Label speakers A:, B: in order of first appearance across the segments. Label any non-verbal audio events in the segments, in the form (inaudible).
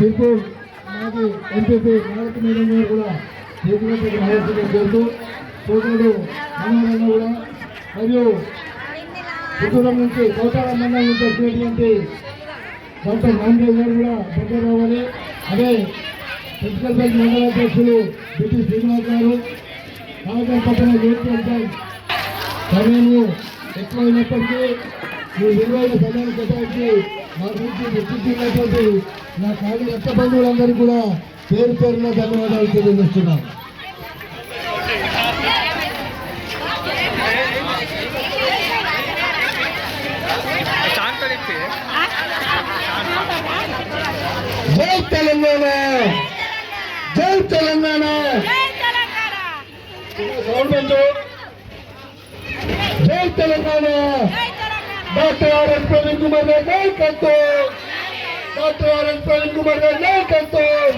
A: సిర్పూర్ మాజీ ఎంపీపీ నాయక మేడం గారు కూడా చేతులతో మహేశ్వరం చేస్తూ సోదరుడు మనోహరన్న కూడా. మరియు పుత్తూరం నుంచి కోటాల మండలం నుంచి వచ్చినటువంటి డాక్టర్ రామదేవ్ గారు కూడా దగ్గర రావాలి. అదే పెద్దపల్లి మండల అధ్యక్షులు బిటి శ్రీనివాస్ గారు కాగం పట్టణ యూత్ కాంగ్రెస్ సమయము ఎక్కువైనప్పటికీ ఈ విలువైన సమయాన్ని నా కాలి రక్త బంధువులందరికీ కూడా పేరు పేరున ధన్యవాదాలు తెలియజేస్తున్నాను. జై తెలంగాణ! జై తెలంగాణ! జై తెలంగాణ! డాక్టర్ ఆర్ఎస్ ప్రవీణ్ కుమార్ గారి నాయకత్వం డాక్టర్ ఆర్ఎస్ ప్రవీణ్ కుమార్ గారి నాయకత్వం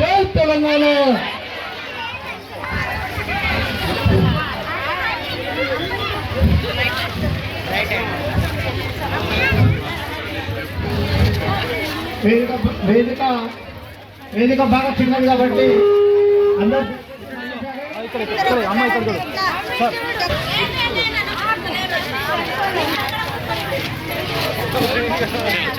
A: జై తెలంగాణ వేదిక వేదిక వేదిక బాగా చిన్నది కాబట్టి అందరూ
B: అమ్మాయి ఇక్కడ సార్ Yeah. (laughs)